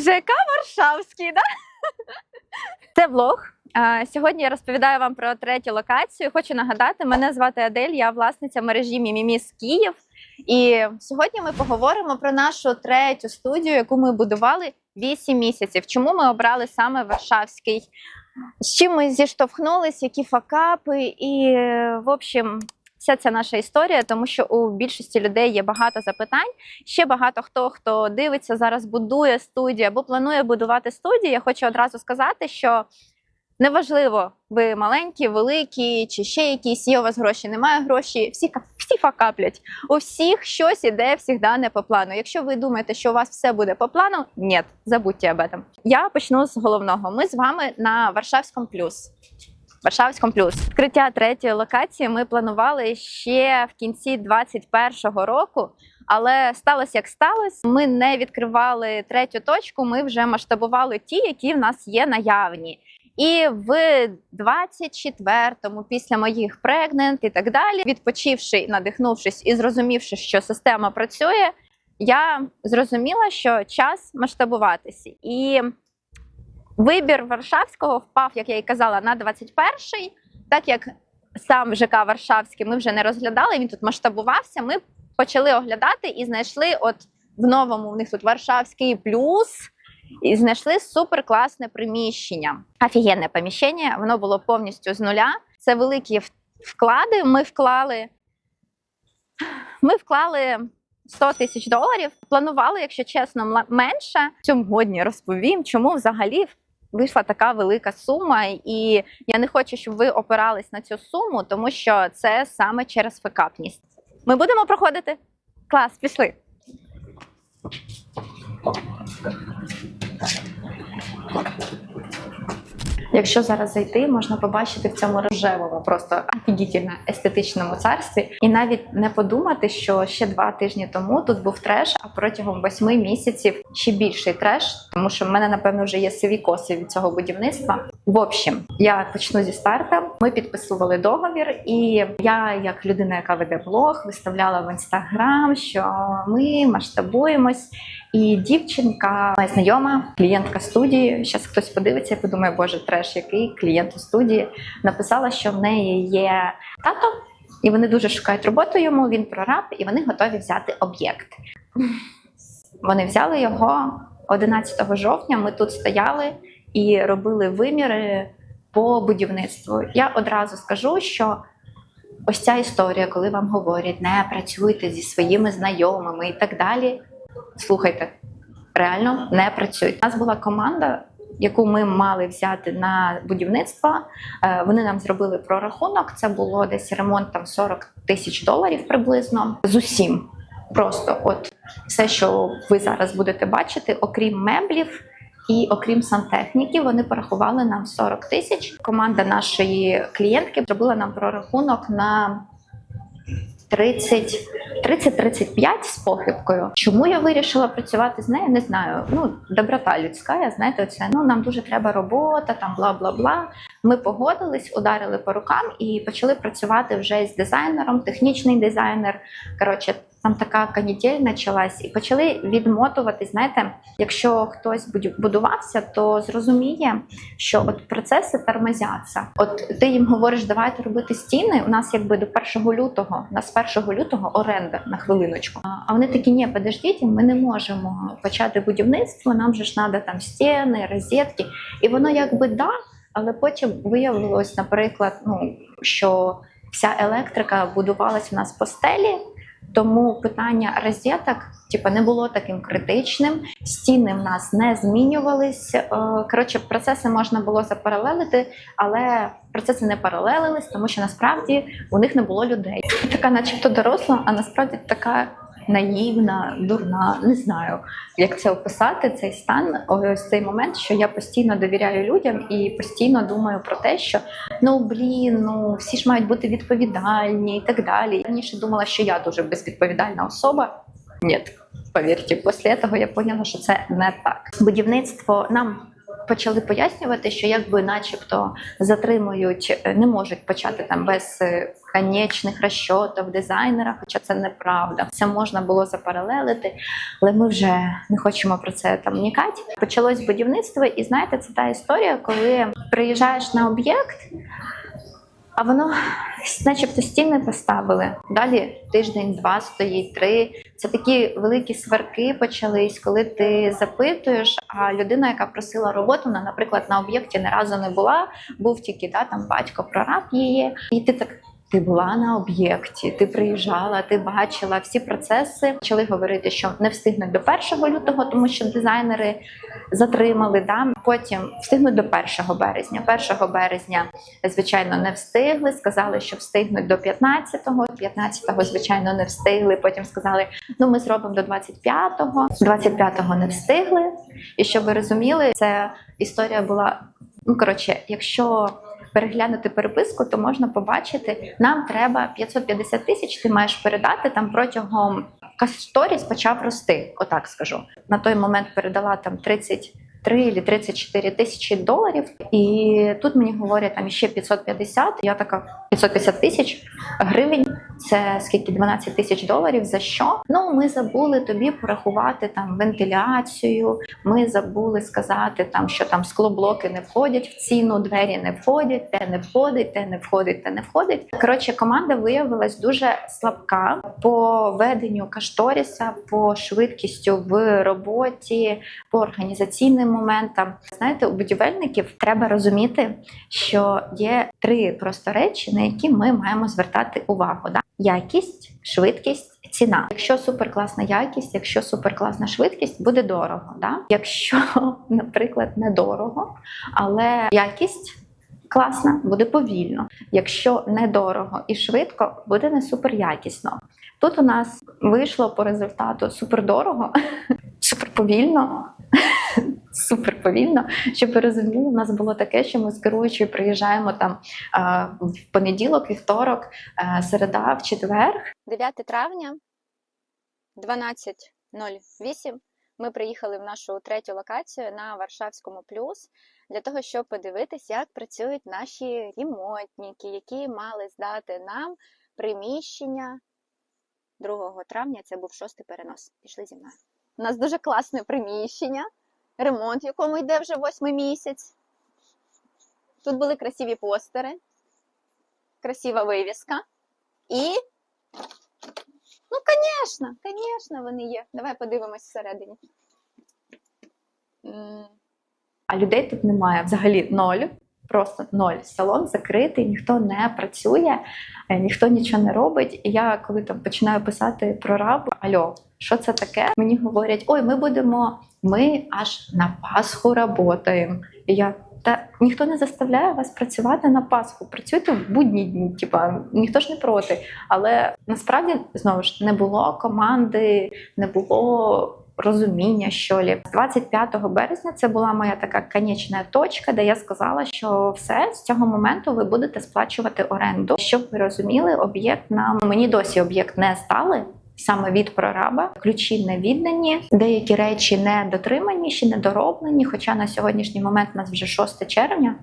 ЖК Варшавський, да? Це влог. Сьогодні я розповідаю вам про третю локацію. Хочу нагадати, мене звати Адель, я власниця мережі Міміміс Київ. І сьогодні ми поговоримо про нашу третю студію, яку ми будували 8 місяців. Чому ми обрали саме Варшавський? З чим ми зіштовхнулись, які факапи, і в общем. Вся ця наша історія, тому що у більшості людей є багато запитань. Ще багато хто хто дивиться зараз, будує студію або планує будувати студію. Я хочу одразу сказати, що неважливо, ви маленькі, великі чи ще якісь, є у вас гроші, немає грошей. Всі всі факаплять. У всіх щось іде завжди не по плану. Якщо ви думаєте, що у вас все буде по плану, ні, забудьте об этом. Я почну з головного. Ми з вами на Варшавському плюс. Варшавському плюс відкриття третьої локації ми планували ще в кінці 2021 року, але сталося як сталося. Ми не відкривали третю точку. Ми вже масштабували ті, які в нас є наявні. І в 24-му, після моїх прегнент і так далі, відпочивши, надихнувшись і зрозумівши, що система працює, я зрозуміла, що час масштабуватися. І Вибір Варшавського впав, як я і казала, на 21-й. Так як сам ЖК Варшавський ми вже не розглядали, він тут масштабувався. Ми почали оглядати і знайшли, от в новому в них тут Варшавський плюс, і знайшли супер класне приміщення. Офігенне поміщення, воно було повністю з нуля. Це великі вклади. Ми вклали. Ми вклали 100 тисяч доларів. Планували, якщо чесно, менше. Сьогодні розповім, чому взагалі вийшла така велика сума, і я не хочу, щоб ви опирались на цю суму, тому що це саме через фекапність. Ми будемо проходити? Клас, пішли. Якщо зараз зайти, можна побачити в цьому рожевому, просто офігітельно естетичному царстві, і навіть не подумати, що ще два тижні тому тут був треш, а протягом восьми місяців ще більший треш, тому що в мене напевно вже є сиві коси від цього будівництва. В общем, я почну зі старта. Ми підписували договір, і я, як людина, яка веде блог, виставляла в інстаграм, що ми масштабуємось. І дівчинка, моя знайома, клієнтка студії. Зараз хтось подивиться і подумає, боже, треш, який клієнт у студії написала, що в неї є тато, і вони дуже шукають роботу йому. Він прораб, і вони готові взяти об'єкт. Вони взяли його 11 жовтня. Ми тут стояли і робили виміри по будівництву. Я одразу скажу, що ось ця історія, коли вам говорять, не працюйте зі своїми знайомими і так далі. Слухайте, реально не працюють. У нас була команда, яку ми мали взяти на будівництво. Е, Вони нам зробили прорахунок. Це було десь ремонт там 40 тисяч доларів приблизно з усім. Просто от все, що ви зараз будете бачити, окрім меблів. І окрім сантехніки, вони порахували нам 40 тисяч. Команда нашої клієнтки зробила нам прорахунок на 30 30-35 з похибкою. Чому я вирішила працювати з нею? Не знаю. Ну, доброта людська, я знаєте, це ну нам дуже треба робота, там бла бла бла. Ми погодились, ударили по рукам і почали працювати вже з дизайнером, технічний дизайнер. Коротше, там така канітель почалась, і почали відмотувати. Знаєте, якщо хтось будувався, то зрозуміє, що от процеси тормозяться. От ти їм говориш, давайте робити стіни. У нас якби до 1 лютого, у нас з 1 лютого оренда на хвилиночку. А- А вони такі, ні, подождіть, ми не можемо почати будівництво. Нам же ж треба там стіни, розетки. І воно якби да, але потім виявилось, наприклад, ну що вся електрика будувалась у нас по стелі. Тому питання розеток типу, не було таким критичним. Стіни в нас не змінювались. Е, Коротше, процеси можна було запаралелити, але процеси не паралелились, тому що насправді у них не було людей. Така, начебто, доросла, а насправді така наївна, дурна. Не знаю, як це описати, цей стан, ось цей момент, що я постійно довіряю людям і постійно думаю про те, що ну блін, ну всі ж мають бути відповідальні і так далі. Я раніше думала, що я дуже безвідповідальна особа. Ні, повірте, після цього я поняла, що це не так. Будівництво нам почали пояснювати, що якби, начебто, затримують, е, не можуть почати там без е, конечних розчотів дизайнера, хоча це неправда. Це можна було запаралелити, але ми вже не хочемо про це там нікати. Почалось будівництво, і знаєте, це та історія, коли приїжджаєш на об'єкт. А воно, начебто, стіни поставили. Далі тиждень, два стоїть, три. Це такі великі сварки почались, коли ти запитуєш, а людина, яка просила роботу, вона, наприклад, на об'єкті не разу не була, був тільки да, там батько, прораб її, і ти так. Ти була на об'єкті, ти приїжджала, ти бачила всі процеси. Почали говорити, що не встигнуть до 1 лютого, тому що дизайнери затримали. Да? Потім встигнуть до 1 березня. 1 березня, звичайно, не встигли. Сказали, що встигнуть до 15-го. 15-го, звичайно, не встигли. Потім сказали, ну ми зробимо до 25-го. 25-го не встигли. І щоб ви розуміли, це історія була. Ну коротше, якщо переглянути переписку, то можна побачити, нам треба 550 тисяч. Ти маєш передати там протягом касторіс почав рости. Отак скажу. На той момент передала там 33 чи 34 тисячі доларів, і тут мені говорять там ще 550. Я така 550 тисяч гривень. Це скільки 12 тисяч доларів. За що? Ну ми забули тобі порахувати там вентиляцію. Ми забули сказати там, що там склоблоки не входять в ціну, двері не входять, те не входить, те не входить, те не входить. Коротше, команда виявилась дуже слабка по веденню кашторіса, по швидкістю в роботі, по організаційним моментам. Знаєте, у будівельників треба розуміти, що є три просто речі, на які ми маємо звертати увагу. Да? Якість, швидкість, ціна. Якщо суперкласна якість, якщо суперкласна швидкість, буде дорого. Да? Якщо, наприклад, недорого, але якість. Класна, буде повільно. Якщо недорого і швидко, буде не супер якісно. Тут у нас вийшло по результату супер дорого, супер повільно. Щоб ви розуміли, у нас було таке, що ми з керуючою приїжджаємо там в понеділок, вівторок, середа, в четвер. 9 травня 12.08 ми приїхали в нашу третю локацію на Варшавському плюс для того, щоб подивитись, як працюють наші ремонтники, які мали здати нам приміщення 2 травня. Це був шостий перенос. Пішли зі мною. У нас дуже класне приміщення, ремонт, якому йде вже восьмий місяць. Тут були красиві постери, красива вивіска і Ну, звісно, звісно, вони є. Давай подивимось всередині. А людей тут немає взагалі ноль. Просто ноль. Салон закритий, ніхто не працює, е, ніхто нічого не робить. І я коли там починаю писати про раб, альо, що це таке? Мені говорять: ой, ми будемо, ми аж на Пасху работаємо. І я та ніхто не заставляє вас працювати на Пасху. Працюйте в будні дні, типа ніхто ж не проти. Але насправді знову ж не було команди, не було розуміння, що лі 25 березня це була моя така конечна точка, де я сказала, що все з цього моменту ви будете сплачувати оренду. Щоб ви розуміли, об'єкт нам мені досі об'єкт не здали. Саме від прораба ключі не віддані, деякі речі не дотримані, ще не дороблені. Хоча на сьогоднішній момент у нас вже 6 червня,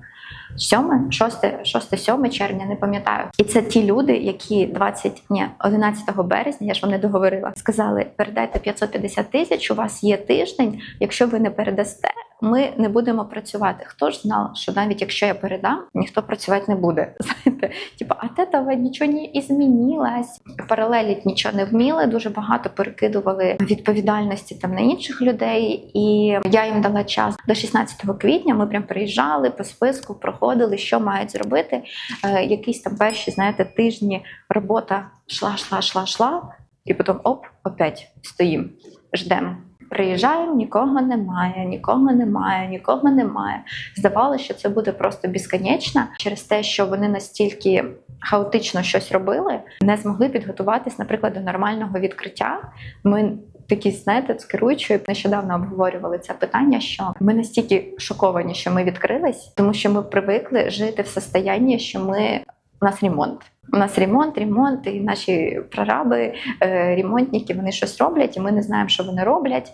7, 6, 6, 7 червня, не пам'ятаю. І це ті люди, які 20, ні, 11 березня, я ж вам не договорила, сказали: передайте 550 тисяч, у вас є тиждень. Якщо ви не передасте, ми не будемо працювати. Хто ж знав, що навіть якщо я передам, ніхто працювати не буде. Знаєте, типу, а те того нічого не змінилось. Паралелі нічого не вміли. Дуже багато перекидували відповідальності там на інших людей. І я їм дала час до 16 квітня. Ми прям приїжджали по списку, проходили, що мають зробити. Е, якісь там перші, знаєте, тижні робота шла, шла, шла, шла, і потім оп, опять стоїмо, ждемо. Приїжджаємо, нікого немає, нікого немає, нікого немає. Здавалося, що це буде просто безконечно через те, що вони настільки хаотично щось робили, не змогли підготуватись, наприклад, до нормального відкриття. Ми такі, знаєте, з керуючою нещодавно обговорювали це питання, що ми настільки шоковані, що ми відкрились, тому що ми привикли жити в состоянні, що ми у нас ремонт. У нас ремонт, ремонт, і наші прораби, е, ремонтники, вони щось роблять, і ми не знаємо, що вони роблять.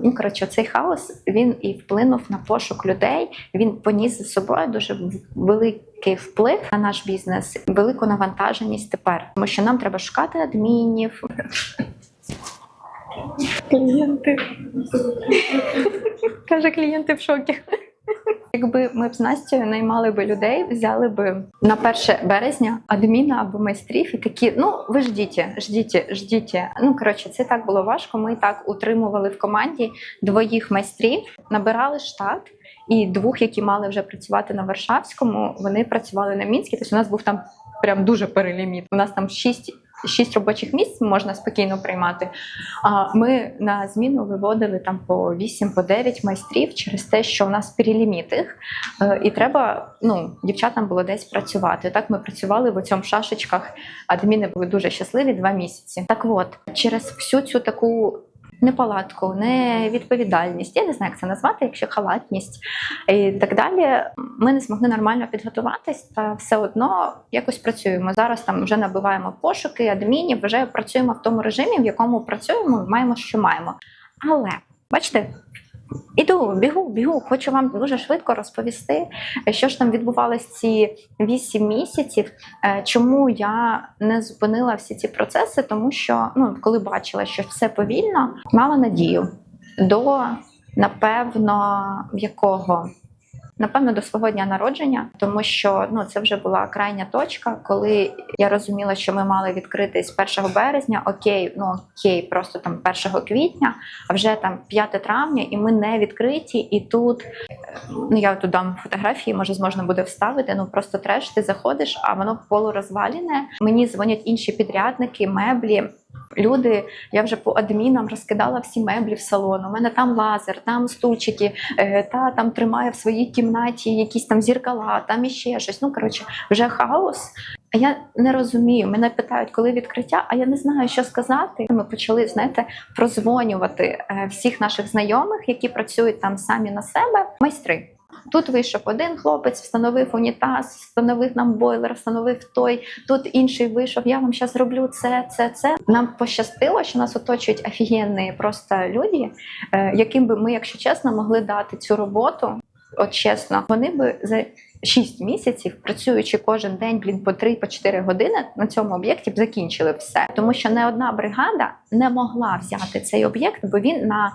Ну, коротше, цей хаос він і вплинув на пошук людей. Він поніс за собою дуже великий вплив на наш бізнес, велику навантаженість тепер, тому що нам треба шукати адмінів. Клієнти. Каже, клієнти в шокі. Якби ми б з Настю наймали би людей, взяли би на 1 березня адміна або майстрів і такі: ну ви ждіть, ждіть, ждіть. Ну коротше, це так було важко. Ми так утримували в команді двоїх майстрів, набирали штат. І двох, які мали вже працювати на Варшавському, вони працювали на Мінській. Тобто у нас був там прям дуже переліміт. У нас там шість, шість робочих місць можна спокійно приймати. А ми на зміну виводили там по 8 по 9 майстрів через те, що у нас переліміт їх, е, і треба ну дівчатам було десь працювати. Так ми працювали в цьому шашечках. Адміни були дуже щасливі два місяці. Так от через всю цю таку. Неполадку, невідповідальність, я не знаю, як це назвати, якщо халатність і так далі. Ми не змогли нормально підготуватись, та все одно якось працюємо. Зараз там вже набиваємо пошуки, адмінів, вже працюємо в тому режимі, в якому працюємо, маємо, що маємо. Але бачите, іду, бігу, бігу. Хочу вам дуже швидко розповісти, що ж там відбувалось ці вісім місяців. е, Чому я не зупинила всі ці процеси? Тому що ну, коли бачила, що все повільно, мала надію до напевно в якого Напевно, до свого дня народження, тому що ну це вже була крайня точка, коли я розуміла, що ми мали відкритись 1 березня. Окей, ну окей, просто там 1 квітня, а вже там 5 травня, і ми не відкриті. І тут е, ну я тут дам фотографії, може зможна буде вставити. Ну просто треш, ти заходиш, а воно полурозвалене. Мені дзвонять інші підрядники, меблі. Люди, я вже по адмінам розкидала всі меблі в салон. У мене там лазер, там стульчики, е, та там тримає в своїй кімнаті якісь там зіркала, там іще щось. Ну коротше, вже хаос. А я не розумію. Мене питають, коли відкриття, а я не знаю, що сказати. Ми почали, знаєте, прозвонювати е, всіх наших знайомих, які працюють там самі на себе, майстри. Тут вийшов один хлопець, встановив унітаз, встановив нам бойлер, встановив той. Тут інший вийшов. Я вам зараз зроблю це, це, це. Нам пощастило, що нас оточують офігенні просто люди, е, яким би ми, якщо чесно, могли дати цю роботу. От чесно, вони би за 6 місяців, працюючи кожен день, блін, по 3 по 4 години на цьому об'єкті б закінчили все. Тому що не одна бригада не могла взяти цей об'єкт, бо він на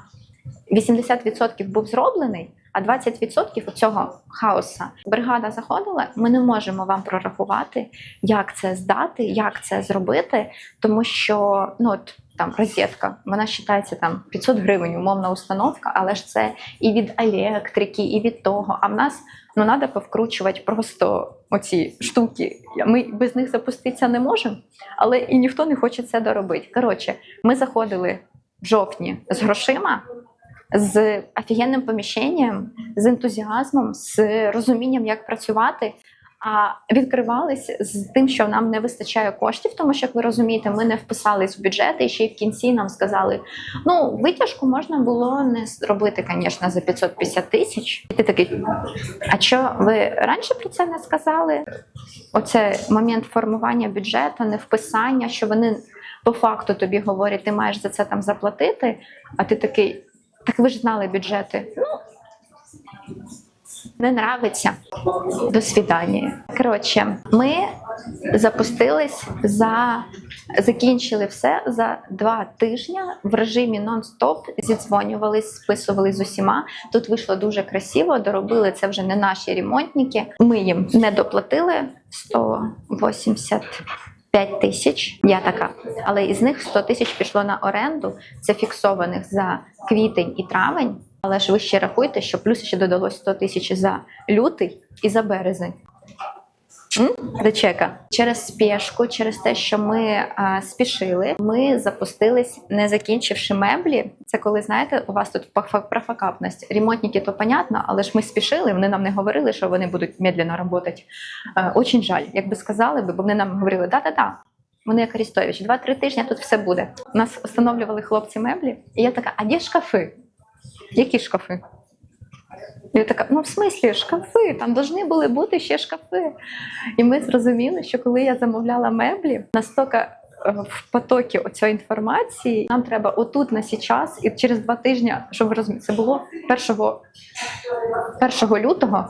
80% був зроблений. А 20% цього хаоса бригада заходила. Ми не можемо вам прорахувати, як це здати, як це зробити, тому що ну от там розетка, вона вважається там 500 гривень, умовна установка, але ж це і від електрики, і від того. А в нас ну треба повкручувати просто оці штуки. Ми без них запуститися не можемо, але і ніхто не хоче це доробити. Коротше, ми заходили в жовтні з грошима з офігенним поміщенням, з ентузіазмом, з розумінням, як працювати. А відкривались з тим, що нам не вистачає коштів, тому що, як ви розумієте, ми не вписались в бюджет, і ще й в кінці нам сказали: ну, витяжку можна було не зробити, звісно, за 550 тисяч. І ти такий, а що ви раніше про це не сказали? Оце момент формування бюджету, не вписання, що вони по факту тобі говорять, ти маєш за це там заплатити, а ти такий. Так ви ж знали бюджети. Ну не нравиться. До свідання. Коротше, ми запустились за закінчили все за два тижні в режимі нон-стоп. Зідзвонювались, списували з усіма. Тут вийшло дуже красиво. Доробили це вже не наші ремонтники. Ми їм не доплатили 180 5 тисяч, я така, але із них 100 тисяч пішло на оренду. Це фіксованих за квітень і травень. Але ж ви ще рахуйте, що плюс ще додалось 100 тисяч за лютий і за березень. До чека. Через спешку, через те, що ми а, спішили, ми запустились, не закінчивши меблі. Це коли знаєте, у вас тут профокапність. Ремонтники, то понятно, але ж ми спішили. Вони нам не говорили, що вони будуть медленно працювати. Очень жаль, якби сказали бо вони нам говорили, да-да-да. Вони як Арістович, два-три тижні тут все буде. Нас встановлювали хлопці меблі, і я така, а де шкафи? Які шкафи? Я така, ну в смислі, шкафи, там повинні були бути ще шкафи. І ми зрозуміли, що коли я замовляла меблі, настільки е, в потокі оцієї інформації, нам треба отут на час, і через два тижні, щоб ви розуміли, це було 1, 1 лютого.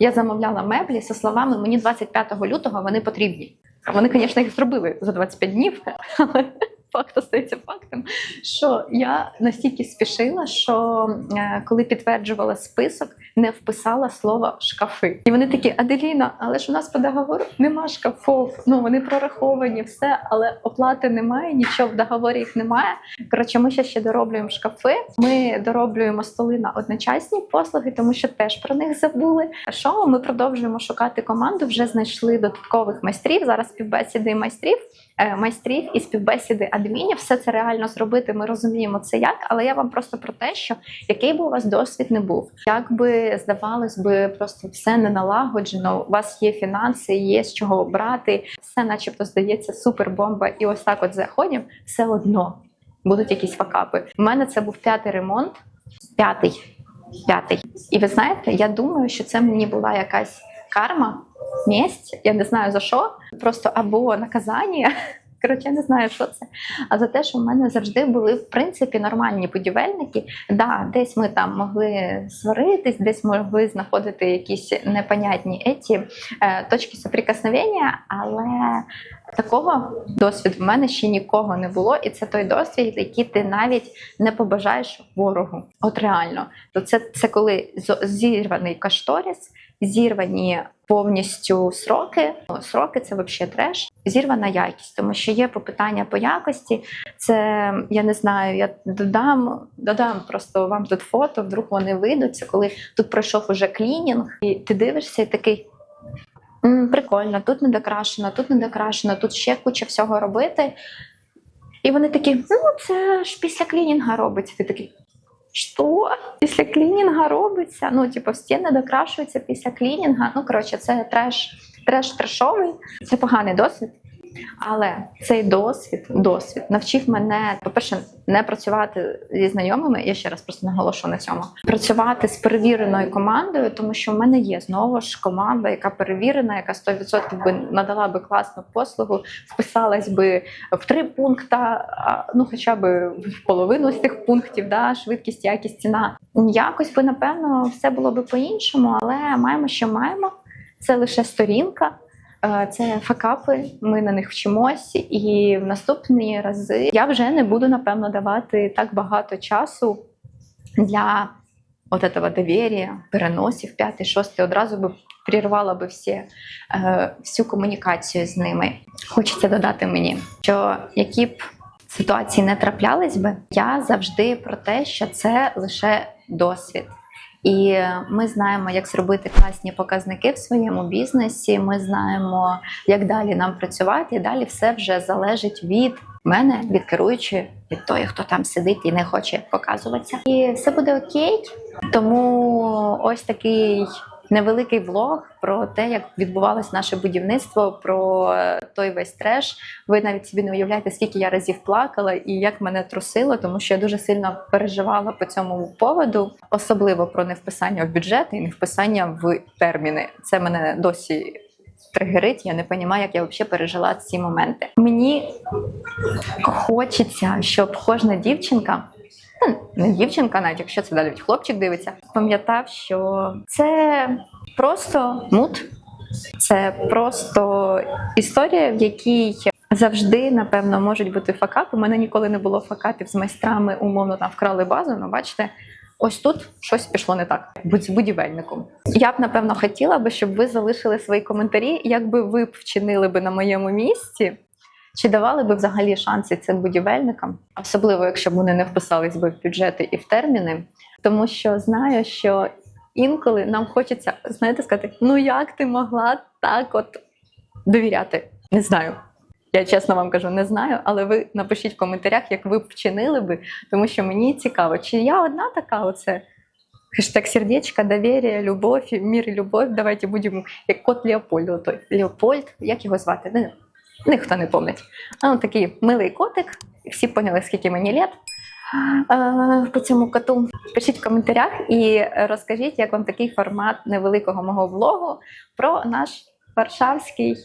Я замовляла меблі зі словами мені 25 лютого вони потрібні. Вони, звісно, їх зробили за 25 днів, але факт остається фактом, що я настільки спішила, що е, коли підтверджувала список, не вписала слово шкафи. І вони такі, Аделіна, але ж у нас по договору нема шкафов. Ну вони прораховані, все, але оплати немає, нічого в договорі їх немає. Коротше, ми ще ще дороблюємо шкафи. Ми дороблюємо столи на одночасні послуги, тому що теж про них забули. Що ми продовжуємо шукати команду? Вже знайшли додаткових майстрів. Зараз співбесіди майстрів. е, Майстрів і співбесіди адмінів, все це реально зробити. Ми розуміємо це як, але я вам просто про те, що який би у вас досвід не був, як би здавалось би, просто все не налагоджено. У вас є фінанси, є з чого брати, все, начебто, здається, супер бомба. І ось так, от заходимо, все одно будуть якісь факапи. У мене це був п'ятий ремонт, п'ятий, п'ятий. І ви знаєте, я думаю, що це мені була якась карма, месть, я не знаю за що, просто або наказання. Коротше, я не знаю, що це. А за те, що в мене завжди були в принципі нормальні будівельники. Да, десь ми там могли сваритись, десь могли знаходити якісь непонятні еті е, точки соприкосновення, але такого досвіду в мене ще нікого не було, і це той досвід, який ти навіть не побажаєш ворогу. От реально, то це, це коли зірваний кашторіс, зірвані повністю сроки. Ну, Сроки це взагалі треш, зірвана якість, тому що є попитання по якості. Це я не знаю, я додам, додам просто вам тут фото, вдруг вони вийдуть. Це коли тут пройшов уже клінінг, і ти дивишся і такий. Прикольно, тут не докрашено, тут не докрашено, тут ще куча всього робити. І вони такі: ну, це ж після клінінга робиться. Ти такий. Що? Після клінінга робиться? Ну, типу, стіни докрашуються після клінінга. Ну, коротше, це треш, треш трешовий. Це поганий досвід. Але цей досвід, досвід навчив мене, по-перше, не працювати зі знайомими. Я ще раз просто наголошу на цьому. Працювати з перевіреною командою, тому що в мене є знову ж команда, яка перевірена, яка 100% би надала би класну послугу, вписалась би в три пункти, ну хоча б в половину з тих пунктів, да, швидкість, якість, ціна. Якось би напевно все було би по-іншому, але маємо, що маємо. Це лише сторінка. Е, Це факапи, ми на них вчимось, і в наступні рази я вже не буду напевно давати так багато часу для от этого довір'я, переносів, п'ятий, шостий, одразу би прірвала би всі, е, всю комунікацію з ними. Хочеться додати мені, що які б ситуації не траплялись би, я завжди про те, що це лише досвід. І ми знаємо, як зробити класні показники в своєму бізнесі. Ми знаємо, як далі нам працювати. І далі все вже залежить від мене, від керуючої, від того, хто там сидить і не хоче показуватися. І все буде окей. Тому ось такий невеликий влог про те, як відбувалось наше будівництво, про е, той весь треш. Ви навіть собі не уявляєте, скільки я разів плакала і як мене трусило, тому що я дуже сильно переживала по цьому поводу, особливо про невписання в бюджет і невписання в терміни. Це мене досі. Тригерить, я не розумію, як я взагалі пережила ці моменти. Мені хочеться, щоб кожна дівчинка, не дівчинка, навіть якщо це навіть хлопчик дивиться, пам'ятав, що це просто мут, це просто історія, в якій завжди, напевно, можуть бути факапи. У мене ніколи не було факапів з майстрами, умовно там вкрали базу. Ну, бачите. Ось тут щось пішло не так будь з будівельником. Я б напевно хотіла би, щоб ви залишили свої коментарі, як би ви вчинили би на моєму місці, чи давали би взагалі шанси цим будівельникам, особливо якщо б вони не вписались би в бюджети і в терміни, тому що знаю, що інколи нам хочеться знаєте, сказати: ну як ти могла так от довіряти? Не знаю. Я чесно вам кажу, не знаю, але ви напишіть в коментарях, як ви б вчинили би, тому що мені цікаво, чи я одна така оце. Хештег сердечко, довір'я, любов, мір і любов. Давайте будемо як кот Леопольд. Леопольд, як його звати? Ніхто не пам'ятає. А он такий милий котик. Всі поняли, скільки мені літ. по цьому коту. Пишіть в коментарях і розкажіть, як вам такий формат невеликого мого влогу про наш варшавський